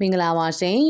မင်္ဂလာပါရှင်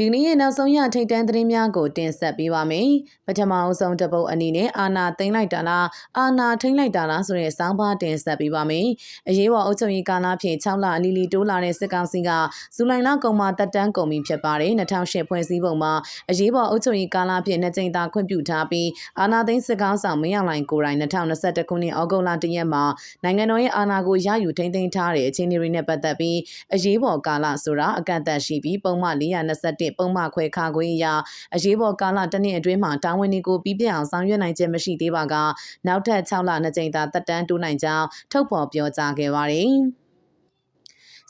ဒီနေ့ရဲ့နောက်ဆုံးရထိတ်တန်းသတင်းများကိုတင်ဆက်ပေးပါမယ်ပထမအဆုံးတစ်ပုတ်အနေနဲ့အာနာသိမ့်လိုက်တာလားအာနာထိမ့်လိုက်တာလားဆိုတဲ့စောင်းပါတင်ဆက်ပေးပါမယ်အရေးပေါ်အုပ်ချုပ်ရေးကာလဖြင့်6လအလီလီတိုးလာတဲ့စစ်ကောင်စီကဇူလိုင်လကုန်မှာတက်တန်းကုန်ပြီဖြစ်ပါတယ်2008ဖွဲ့စည်းပုံမှာအရေးပေါ်အုပ်ချုပ်ရေးကာလဖြင့်နှစ်ကြိမ်သာခွင့်ပြုထားပြီးအာနာသိမ့်စစ်ကောင်ဆောင်မင်းအောင်လှိုင်ကိုယ်တိုင်2021ခုနှစ်ဩဂုတ်လ1ရက်မှာနိုင်ငံတော်ရဲ့အာဏာကိုရယူထိန်းသိမ်းထားတဲ့အခြေအနေတွေနဲ့ပတ်သက်ပြီးအရေးပေါ်ကာလဆိုတာအကန့်အသတ်ရှိပြီးပုံမှန်421ပုံမှန်ခွဲခါခွင့်အရာအရေးပေါ်ကာလတစ်နှစ်အတွင်းမှာတာဝန်တွေကိုပြီးပြည့်အောင်ဆောင်ရွက်နိုင်ခြင်းမရှိသေးပါကနောက်ထပ်6လနှစ်ကြိမ်သာတက်တန်းတိုးနိုင်ကြောင်းထုတ်ဖော်ပြောကြားခဲ့ပါတယ်။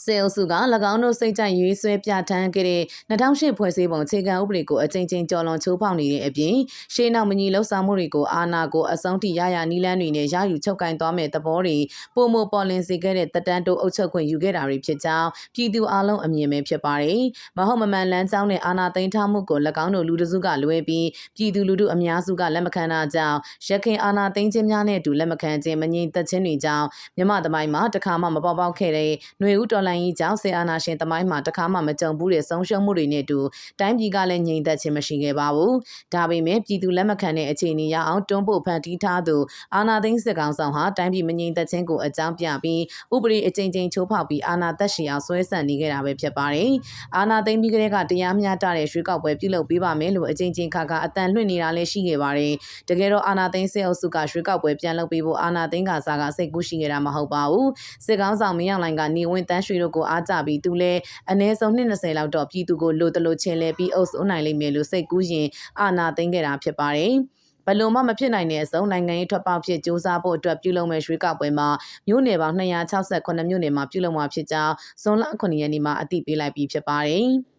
စေအုပ်စုက၎င်းတို့စိတ်ကြိုက်ရွေးဆွဲပြဋ္ဌာန်းခဲ့တဲ့2008ဖွဲ့စည်းပုံအခြေခံဥပဒေကိုအကြိမ်ကြိမ်ကျော်လွန်ချိုးဖောက်နေတဲ့အပြင်ရှေးနောက်မညီလှုပ်ဆောင်မှုတွေကိုအာဏာကိုအဆုံးထိရရနီလန်းတွေနဲ့ရယူချုပ်ကင်သွားမဲ့သဘောတွေပုံမပေါ်လင်စေခဲ့တဲ့တတန်းတိုးအုပ်ချုပ်ခွင့်ယူခဲ့တာတွေဖြစ်ကြောင်းပြည်သူအလုံးအမြင်ပဲဖြစ်ပါတယ်။မဟုတ်မမှန်လမ်းကြောင်းနဲ့အာဏာသိမ်းထားမှုကို၎င်းတို့လူတစုကလွဲပြီးပြည်သူလူထုအများစုကလက်မခံတာကြောင့်ရခိုင်အာဏာသိမ်းခြင်းများနဲ့အတူလက်မခံခြင်းမငြိမ်သက်ခြင်းတွေကြောင့်မြမသမိုင်းမှာတခါမှမပေါ်ပေါက်ခဲ့တဲ့ຫນွေဦးတော်လိုင်းကြီးကြောင့်ဆေအာနာရှင်သမိုင်းမှာတခါမှမကြုံဘူးတဲ့ဆုံးရှုံးမှုတွေနဲ့အတူတိုင်းပြည်ကလည်းငြိမ်သက်ခြင်းမရှိခဲ့ပါဘူး။ဒါပေမဲ့ပြည်သူလက်မခံတဲ့အခြေအနေရအောင်တွန်းပို့ဖန်တီးထားသူအာနာသိန်းစစ်ကောင်ဆောင်ဟာတိုင်းပြည်မငြိမ်သက်ခြင်းကိုအကြောင်းပြပြီးဥပဒေအကြိမ်ကြိမ်ချိုးဖောက်ပြီးအာနာသက်ရှိအောင်ဆွဲဆန့်နေခဲ့တာပဲဖြစ်ပါတယ်။အာနာသိန်းပြီးကလေးကတရားမျှတတဲ့ရွှေကောက်ပွဲပြုလုပ်ပေးပါမယ်လို့အကြိမ်ကြိမ်ခါခါအတန်လွှင့်နေတာလည်းရှိခဲ့ပါတယ်။တကယ်တော့အာနာသိန်းစစ်အုပ်စုကရွှေကောက်ပွဲပြန်လုပ်ပေးဖို့အာနာသိန်းကစားကစိတ်ကူးရှိခဲ့တာမဟုတ်ပါဘူး။စစ်ကောင်ဆောင်မင်းအောင်လိုင်ကနေဝင်းတန်းရွှေတို့ကိုအားကြပြီးသူလည်းအနည်းဆုံး220လောက်တော့ပြည်သူကိုလိုတလိုချင်းလဲပြီးအုပ်စိုးနိုင်လိမ့်မယ်လို့စိတ်ကူးရင်အာနာသိမ့်ခဲ့တာဖြစ်ပါတယ်။ဘလို့မှမဖြစ်နိုင်တဲ့အစုံနိုင်ငံရေးထွက်ပေါက်ဖြစ်စ조사ဖို့အတွက်ပြုလုပ်မဲ့ရွေးကောက်ပွဲမှာမြို့နယ်ပေါင်း268မြို့နယ်မှာပြုလုပ်မှာဖြစ်ကြောင်းဇွန်လ9ရက်နေ့မှာအသိပေးလိုက်ပြီးဖြစ်ပါတယ်။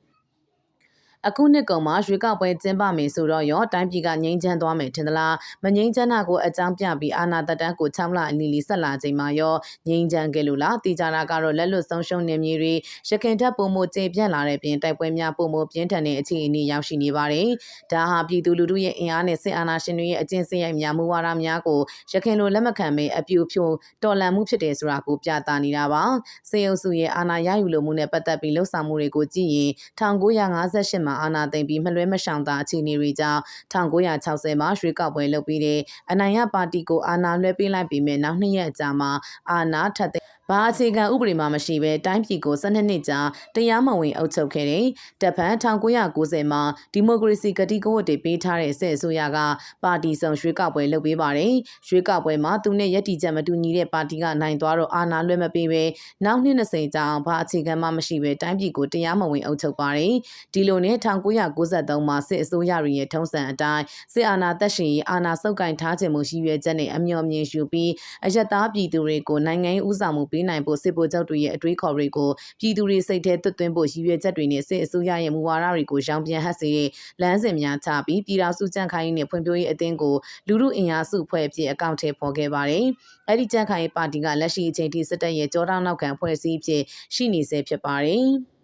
အခုနှစ်ကုန်မှာရွေးကောက်ပွဲကျင်းပမယ်ဆိုတော့ရောတိုင်းပြည်ကငြိမ်းချမ်းသွားမယ်ထင်သလားမငြိမ်းချမ်းတာကိုအကြောင်းပြပြီးအာဏာတက်တန်းကို6လအလီလီဆက်လာချိန်မှာရောငြိမ်းချမ်းခဲ့လို့လားတိကျတာကတော့လက်လွတ်ဆုံးရှုံးနေမြေတွေရခင်ထက်ပုံမကျေပြန့်လာတဲ့ပြင်တိုက်ပွဲများပုံမပြင်းထန်တဲ့အခြေအနေရောက်ရှိနေပါတယ်ဒါဟာပြည်သူလူထုရဲ့အင်အားနဲ့စစ်အာဏာရှင်တွေရဲ့အကျင့်စရိုက်များမူဝါဒများကိုရခင်လိုလက်မခံမဲအပြူဖြိုတော်လှန်မှုဖြစ်တယ်ဆိုတာကိုပြသနေတာပါစေအုပ်စုရဲ့အာဏာရယူလိုမှုနဲ့ပတ်သက်ပြီးလှုပ်ဆောင်မှုတွေကိုကြည့်ရင်1958မှာအာဏာသိမ်းပြီးမလွဲမရှောင်သာအခြေအနေတွေကြောင့်1960မှာရွှေကောက်ပွဲလုပ်ပြီးတဲ့အနိုင်ရပါတီကိုအာဏာလွှဲပေးလိုက်ပြီးမြဲနောက်နှစ်ရက်ကြာမှာအာဏာထပ်သိမ်း ဘာအခြေခံဥပဒေမှမရှိဘဲတိုင်းပြည်ကို12နှစ်ကြာတရားမဝင်အုပ်ချုပ်ခဲ့တဲ့တပ်ဖန်1990မှာဒီမိုကရေစီကတိကဝတ်တွေပေးထားတဲ့စစ်အစိုးရကပါတီဆောင်ရွေးကောက်ပွဲလုပ်ပေးပါတယ်။ရွေးကောက်ပွဲမှာသူနဲ့ရည်တည်ချက်မတူညီတဲ့ပါတီကနိုင်သွားတော့အာဏာလွှဲမပေးဘဲနောက်နှစ်20ကြာအောင်ဘာအခြေခံမှမရှိဘဲတိုင်းပြည်ကိုတရားမဝင်အုပ်ချုပ်ပါတယ်။ဒီလိုနဲ့1993မှာစစ်အစိုးရရဲ့ထုံးစံအတိုင်းစစ်အာဏာသက်ရှင်ရေးအာဏာစုပ်ကိုင်ထားခြင်းမှုရှိရွယ်ချက်နဲ့အမျှော်မြင်ယူပြီးအယက်သားပြည်သူတွေကိုနိုင်ငံရေးဥဆောင်မှုပေးနိုင်ဖို့စစ်ဗိုလ်ချုပ်တွေရဲ့အတွေးခေါ်တွေကိုပြည်သူတွေစိတ်ထဲသွတ်သွင်းဖို့ရည်ရွယ်ချက်တွေနဲ့စစ်အစိုးရရဲ့မူဝါဒတွေကိုရောင်ပြန်ဟပ်စေတဲ့လမ်းစဉ်များချပြီးပြည်ထောင်စုကြံ့ခိုင်ရေးနဲ့ဖွံ့ဖြိုးရေးအသင်းကိုလူမှုအင်အားစုဖွဲ့အဖြစ်အကောင့်ထဲပေါ်ခဲ့ပါတယ်။အဲ့ဒီကြံ့ခိုင်ရေးပါတီကလက်ရှိအချိန်ထိစစ်တပ်ရဲ့ကြောထောက်နောက်ခံဖွဲ့စည်းဖြစ်ရှိနေဆဲဖြစ်ပါတယ်။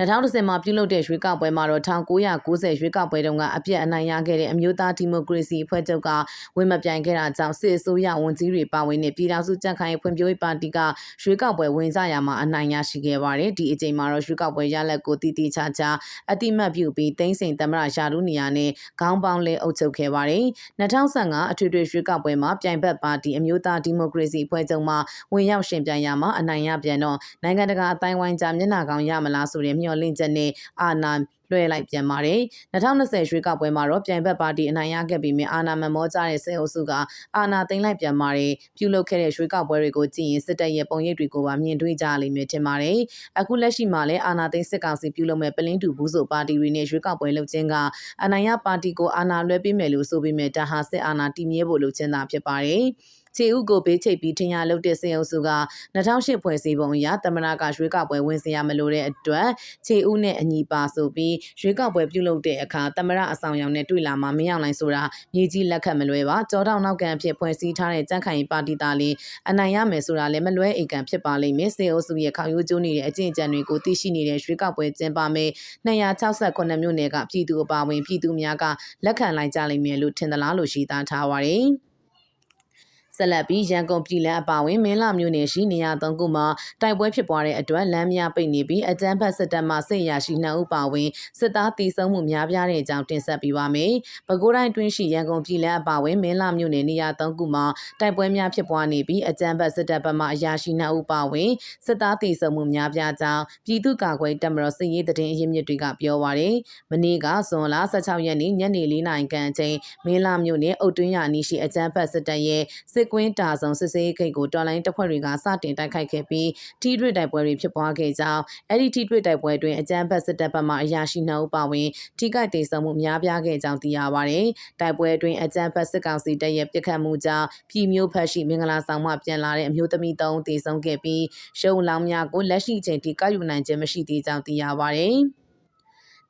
2010မှာပြုလုပ်တဲ့ရွေးကောက်ပွဲမှာတော့1990ရွေးကောက်ပွဲတုန်းကအပြည့်အနိုင်ရခဲ့တဲ့အမျိုးသားဒီမိုကရေစီအဖွဲ့ချုပ်ကဝင်မပြိုင်ခဲ့တာကြောင့်စစ်အစိုးရဝန်ကြီးတွေပါဝင်တဲ့ပြည်ထောင်စုကြံ့ခိုင်ရေးဖွံ့ဖြိုးရေးပါတီကရွေးကောက်ပွဲဝင်ကြရမှာအနိုင်ရရှိခဲ့ပါတယ်ဒီအချိန်မှာတော့ရွေးကောက်ပွဲရလဒ်ကိုတည်တည်ချာချာအတိမတ်ပြုပြီးတင်းစိန်သမရရာထူးနေရာနဲ့ခေါင်းပေါင်းလဲအုပ်ချုပ်ခဲ့ပါတယ်2015အထွေထွေရွေးကောက်ပွဲမှာပြိုင်ဘက်ပါတီအမျိုးသားဒီမိုကရေစီအဖွဲ့ချုပ်မှဝင်ရောက်ရှင်ပြိုင်ရမှာအနိုင်ရပြန်တော့နိုင်ငံတကာအတိုင်းဝိုင်းကြားမျက်နှာကောင်ရမလားဆိုတဲ့မျှော်လင့်ချက်နဲ့အာဏာ လွှဲလိုက်ပြန်ပါတယ်2020ရွေးကောက်ပွဲမှာတော့ပြိုင်ဘက်ပါတီအနိုင်ရခဲ့ပြီးမြအာဏာမမောကြတဲ့စစ်အုပ်စုကအာဏာသိမ်းလိုက်ပြန်ပါတယ်ပြုလုပ်ခဲ့တဲ့ရွေးကောက်ပွဲတွေကိုကြည့်ရင်စစ်တပ်ရဲ့ပုံရိပ်တွေကိုပါမြင်တွေ့ကြလိမ့်မယ်ထင်ပါတယ်အခုလက်ရှိမှာလည်းအာဏာသိမ်းစစ်ကောင်စီပြုလုပ်မဲ့ပလင်းတူဘူးဆိုပါတီတွေနဲ့ရွေးကောက်ပွဲလုပ်ခြင်းကအနိုင်ရပါတီကိုအာဏာလွှဲပေးမယ်လို့ဆိုပြီးမြတာဟာစစ်အာဏာတည်မြဲဖို့လုပ်ခြင်းသာဖြစ်ပါတယ်ခြေဥကိုဘေးချိတ်ပြီးထင်ရလုပ်တဲ့စေအုပ်စုက2008ဖွဲ့စည်းပုံအရသမနာကရွေးကောက်ပွဲဝင်စရာမလိုတဲ့အတွက်ခြေဥနဲ့အညီပါဆိုပြီးရွေးကောက်ပွဲပြုလုပ်တဲ့အခါသမရအဆောင်ရောင်နဲ့တွေ့လာမှမရောက်နိုင်ဆိုတာမြေကြီးလက်ခတ်မလွဲပါကြောတောင်နောက်ကန်ဖြစ်ဖွဲ့စည်းထားတဲ့ကြန့်ခိုင်ပါတီသားလေးအနိုင်ရမယ်ဆိုတာလည်းမလွဲဧကန်ဖြစ်ပါလိမ့်မယ်စေအုပ်စုရဲ့ခေါင်ရိုးကျိုးနေတဲ့အကျင့်အကြံတွေကိုသိရှိနေတဲ့ရွေးကောက်ပွဲကျင်းပမယ်268မြို့နယ်ကပြည်သူအပါအဝင်ပြည်သူများကလက်ခံလိုက်ကြလိမ့်မယ်လို့ထင်သလားလို့ရှိသားထားပါတယ် ဆက်လက်ပြီးရန်ကုန်ပြည်လန်းအပါအဝင်မင်းလာမြို့နယ်ရှိနေရာသုံးခုမှာတိုက်ပွဲဖြစ်ပွားတဲ့အတွက်လမ်းများပိတ်နေပြီးအကြမ်းဖက်စစ်တပ်မှစစ်ရရှိနှုတ်ပါဝင်စစ်သားတီဆုံးမှုများပြားတဲ့အကြောင်းတင်ဆက်ပေးပါမယ်။ပဲခူးတိုင်းတွင်းရှိရန်ကုန်ပြည်လန်းအပါအဝင်မင်းလာမြို့နယ်နေရာသုံးခုမှာတိုက်ပွဲများဖြစ်ပွားနေပြီးအကြမ်းဖက်စစ်တပ်ဘက်မှအရာရှိနှုတ်ပါဝင်စစ်သားတီဆုံးမှုများပြားကြောင်းပြည်သူ့ကာကွယ်တပ်မတော်စစ်ရေးတရင်အရင်းမြစ်တွေကပြောပါရယ်။မနေ့ကဇွန်လ16ရက်နေ့ညနေ4နာရီခန့်အချိန်မင်းလာမြို့နယ်အုတ်တွင်းရနီရှိအကြမ်းဖက်စစ်တပ်ရဲ့စစ်ကွင်းတာဆောင်စစ်စေးခိတ်ကိုတော်လိုင်းတပ်ဖွဲ့တွေကစတင်တိုက်ခိုက်ခဲ့ပြီးထိတွေ့တိုက်ပွဲတွေဖြစ်ပွားခဲ့ကြောင်းအဲ့ဒီထိတွေ့တိုက်ပွဲတွင်အကြမ်းဖက်စစ်တပ်ဘက်မှအရာရှိနှုတ်ပါဝင်ထိခိုက်ဒေဆုံးမှုများပြားခဲ့ကြောင်းသိရပါတယ်။တိုက်ပွဲတွင်အကြမ်းဖက်စစ်ကောင်စီတပ်ရဲ့ပစ်ခတ်မှုကြောင့်ပြည်မျိုးဖက်ရှိမင်္ဂလာဆောင်မှပြန်လာတဲ့အမျိုးသမီးသုံးတေဆုံးခဲ့ပြီးရှုံလောင်များကိုလက်ရှိချိန်ထိကောက်ယူနိုင်ခြင်းမရှိသေးကြောင်းသိရပါတယ်။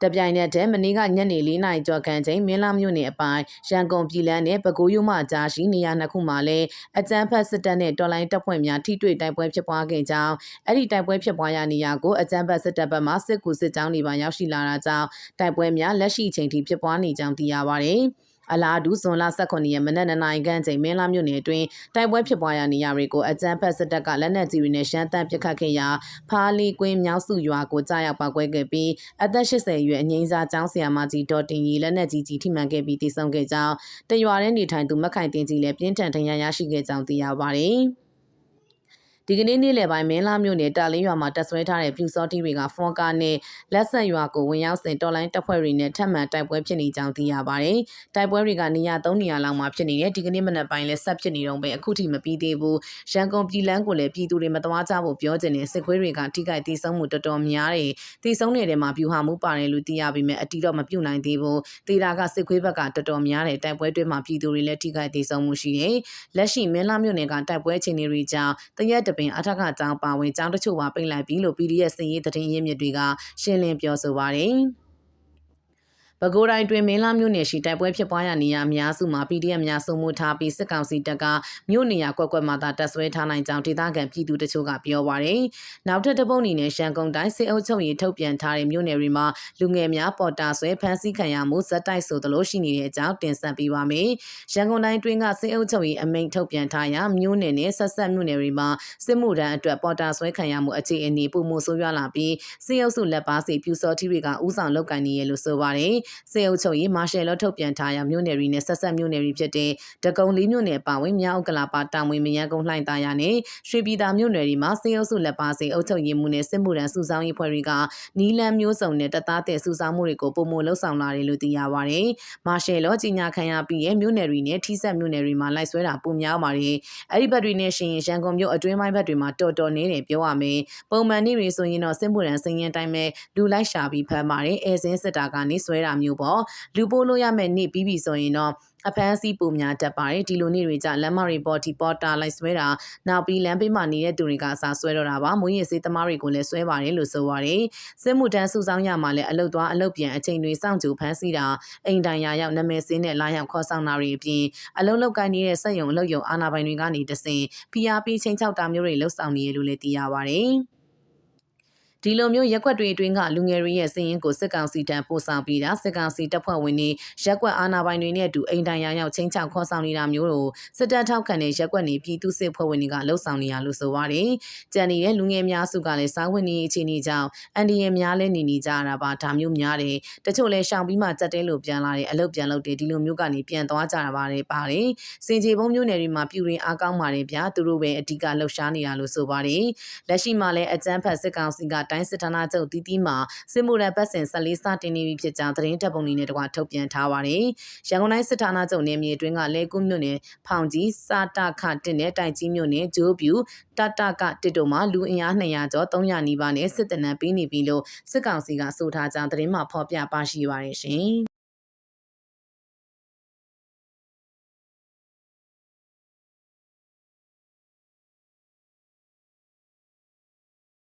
တပြိုင်နက်တည်းမနေ့ကညနေ၄နာရီကျော်ခန့်ချိန်မင်းလာမြို့နယ်အပိုင်းရန်ကုန်ပြည်လန်းနဲ့ပဲခူးရုံမှကြားရှိနေရာနှစ်ခုမှာလည်းအကြမ်းဖက်စစ်တပ်နဲ့တော်လိုင်းတပ်ဖွဲ့များထိတွေ့တိုက်ပွဲဖြစ်ပွားခဲ့ကြောင်းအဲ့ဒီတိုက်ပွဲဖြစ်ပွားရာနေရာကိုအကြမ်းဖက်စစ်တပ်ဘက်မှစစ်ကူစစ်ကြောင်းတွေပါရောက်ရှိလာတာကြောင့်တိုက်ပွဲများလက်ရှိချိန်ထိဖြစ်ပွားနေကြောင်းသိရပါတယ်။ အလားတူဇွန်လ18ရက်မနက်2နာရီခန့်ချိန်မင်းလာမြို့နယ်အတွင်းတိုက်ပွဲဖြစ်ပွားရာနေရာတွေကိုအကြမ်းဖက်စစ်တပ်ကလက်နက်ကြီးတွေနဲ့ရှမ်းတမ်းပစ်ခတ်ခဲ့ရာဖားလီကွင်းမြောက်စုရွာကိုကြားရောက်ပောက်ကွဲခဲ့ပြီးအသက်80အရွယ်အငိမ့်စားကျောင်းဆရာမကြီးဒေါ်တင်ရီလက်နက်ကြီးကြီးထိမှန်ခဲ့ပြီးတည်ဆုံခဲ့ကြောင်းတရွာထဲနေထိုင်သူမခိုင်တင်ကြီးလည်းပြင်းထန်ဒဏ်ရာရရှိခဲ့ကြောင်းသိရပါတယ်။ ဒီကနေ့နေ့လယ်ပိုင်းမင်းလာမြို့နယ်တာလင်းရွာမှာတက်ဆွဲထားတဲ့ပြူစောတိတွေကဖွန်ကာနဲ့လက်ဆက်ရွာကိုဝင်ရောက်စဉ်တော်လိုင်းတပ်ဖွဲ့တွေနဲ့ထပ်မံတိုက်ပွဲဖြစ်နေကြောင်းသိရပါတယ်။တိုက်ပွဲတွေကနေရာ3နေရာလောက်မှာဖြစ်နေတယ်ဒီကနေ့မနက်ပိုင်းလဲဆက်ဖြစ်နေတော့ပဲအခုထိမပြီးသေးဘူး။ရန်ကုန်ပြည်လန်းကိုလည်းပြည်သူတွေမသွားကြဖို့ပြောကြတဲ့စစ်ခွေးတွေကထိခိုက်ဒေဆုံးမှုတော်တော်များတယ်။ဒေဆုံးနေတဲ့မှာပြူဟာမှုပါတယ်လို့သိရပေမဲ့အတီတော့မပြုတ်နိုင်သေးဘူး။ဒေတာကစစ်ခွေးဘက်ကတော်တော်များတယ်တိုက်ပွဲတွေမှာပြည်သူတွေလည်းထိခိုက်ဒေဆုံးမှုရှိတယ်။လက်ရှိမင်းလာမြို့နယ်ကတိုက်ပွဲအခြေအနေတွေကြောင့်တရက်တပင်အထက်ကကျောင်းပါဝင်ကျောင်းတချို့ပါပိတ်လိုက်ပြီလို့ PDF စင်ရေးသတင်းရင်းမြစ်တွေကရှင်းလင်းပြောဆိုပါတယ်။ ပဲခူးတိုင်းတွင်မင်းလာမြို့နယ်ရှိတိုက်ပွဲဖြစ်ပွားရာနေရာအများစုမှာ PDF များစုမှုထားပြီးစစ်ကောင်စီတပ်ကမြို့နေရာကွက်ကွက်မှာသာတပ်ဆွဲထားနိုင်ကြောင်းဒေသခံပြည်သူတချို့ကပြောပါရယ်။နောက်ထပ်တစ်ပုတ်အနေနဲ့ရှမ်းကုန်းတိုင်းစစ်အုပ်ချုပ်ရေးထုတ်ပြန်ထားတဲ့မြို့နယ်တွေမှာလူငယ်များပေါ်တာဆွဲဖမ်းဆီးခံရမှုဇက်တိုက်ဆိုသလိုရှိနေတဲ့အကြောင်းတင်ဆက်ပေးပါမယ်။ရန်ကုန်တိုင်းတွင်ကစစ်အုပ်ချုပ်ရေးအမိန့်ထုတ်ပြန်ထားရာမြို့နယ်နဲ့ဆက်ဆက်မြို့နယ်တွေမှာစစ်မှုထမ်းအတွက်ပေါ်တာဆွဲခံရမှုအခြေအနေပုံမှုဆိုးရွားလာပြီးစစ်အုပ်စုလက်ပါစီပြူစော်တီတွေကဥဆောင်လုပ်ကိုင်နေရလို့ဆိုပါတယ်။စေအုပ်ချုပ်ရေးမာရှယ်လောထုတ်ပြန်ထားရာမြို့နယ်တွေနဲ့ဆက်ဆက်မြို့နယ်တွေဖြစ်တဲ့ဒဂုံလေးမြို့နယ်ပါဝင်မြောက်ဥက္ကလာပါတောင်ဝင်မရန်ကုန်လှိုင်သားရနဲ့ရွှေပြည်သာမြို့နယ်တွေမှာစေအုပ်စုလက်ပါစေအုပ်ချုပ်ရေးမှုနဲ့စစ်မှုထမ်းစုဆောင်ရေးဖွဲ့တွေကနီလန်မျိုးစုံနဲ့တပ်သားတဲ့စုဆောင်မှုတွေကိုပုံမလှုပ်ဆောင်လာတယ်လို့သိရပါဗျ။မာရှယ်လောကြီးညာခံရပြီးရဲ့မြို့နယ်တွေနဲ့ထိဆက်မြို့နယ်တွေမှာလိုက်ဆွဲတာပုံများပါတယ်။အဲ့ဒီဘက်တွေနဲ့ရှင်ရန်ကုန်မြို့အတွင်းပိုင်းဘက်တွေမှာတော်တော်နေတယ်ပြောရမယ်။ပုံမှန်နေ့တွေဆိုရင်တော့စစ်မှုထမ်းစင်ရင်တိုင်းပဲလူလိုက်ရှာပြီးဖမ်းပါတယ်။အဲစင်းစစ်တာကနေဆွဲတာမျိုးပေါ့လူပို့လို့ရမယ့်နေ့ပြီးပြီဆိုရင်တော့အဖမ်းဆီးပုံများတက်ပါတယ်ဒီလိုနေ့တွေကြလမ်းမတွေပေါ်ဒီပေါ်တာလိုက်ဆွဲတာနောက်ပြီးလမ်းဘေးမှာနေတဲ့သူတွေကစာဆွဲတော့တာပါမွေးရစေးသမားတွေကိုလည်းဆွဲပါတယ်လို့ဆိုပါတယ်စစ်မှုတန်းစုဆောင်ရမှာလည်းအလုတ်သွားအလုတ်ပြန်အချိန်တွေစောင့်ကြိုဖမ်းဆီးတာအိမ်တိုင်ရာရောက်နာမည်စင်းနဲ့လာရောက်ခေါ်ဆောင်တာတွေအပြင်အလုံးလောက်ကိုင်းနေတဲ့စက်ယုံအလုတ်ယုံအာနာပိုင်တွေကနေတဆင် PRP ချင်းချောက်တာမျိုးတွေလှုပ်ဆောင်နေရလို့လည်းသိရပါတယ် ဒီလိုမျိုးရက်ွက်တွေအတွင်းကလူငယ်တွေရဲ့စည်ရင်ကိုစစ်ကောင်စီတန်းပို့ဆောင်ပြီးတာစစ်ကောင်စီတပ်ဖွဲ့ဝင်တွေရက်ွက်အာဏာပိုင်တွေနဲ့အတူအိမ်တိုင်ရရောက်ချင်းချောက်ခေါ်ဆောင်နေတာမျိုးတို့စစ်တပ်ထောက်ခံတဲ့ရက်ွက်နေပြည်သူစစ်ဖွဲ့ဝင်တွေကလှုပ်ဆောင်နေရလို့ဆိုပါတယ်။ကြံနေတဲ့လူငယ်များစုကလည်းစားဝင်နေအခြေအနေကြောင့်အန်ဒီရများလဲနေနေကြတာပါဒါမျိုးများတယ်။တချို့လဲရှောင်ပြီးမှကြက်တဲလို့ပြန်လာတယ်အလုပ်ပြန်လုပ်တယ်ဒီလိုမျိုးကနေပြန်သွားကြတာပါတယ်ပါတယ်။စင်ကြီးဘုံမျိုးနယ်တွေမှာပြူရင်အားကောင်းပါတယ်ဗျာသူတို့ပဲအဓိကလှုပ်ရှားနေရလို့ဆိုပါတယ်။လက်ရှိမှာလည်းအကြမ်းဖက်စစ်ကောင်စီကတိုင်းစစ်ဌာနချုပ်တီးတီးမှာစစ်မှုရန်ပတ်စဉ်14စတင်နေပြီဖြစ်ကြောင်းသတင်းတပ်ပုံတွေနဲ့တကွထုတ်ပြန်ထားပါတယ်။ရန်ကုန်တိုင်းစစ်ဌာနချုပ်နယ်မြေအတွင်းကလဲကုမြို့နယ်ဖောင်ကြီးစာတခတင်တဲ့တိုင်ကြီးမြို့နယ်ဂျိုးပြူတတကတစ်တို့မှာလူအင်အား200ကျော်300နီးပါးနဲ့စစ်တနံပေးနေပြီလို့စစ်ကောင်စီကဆိုထားကြောင်းသတင်းမှဖော်ပြပါရှိပါရရှင်။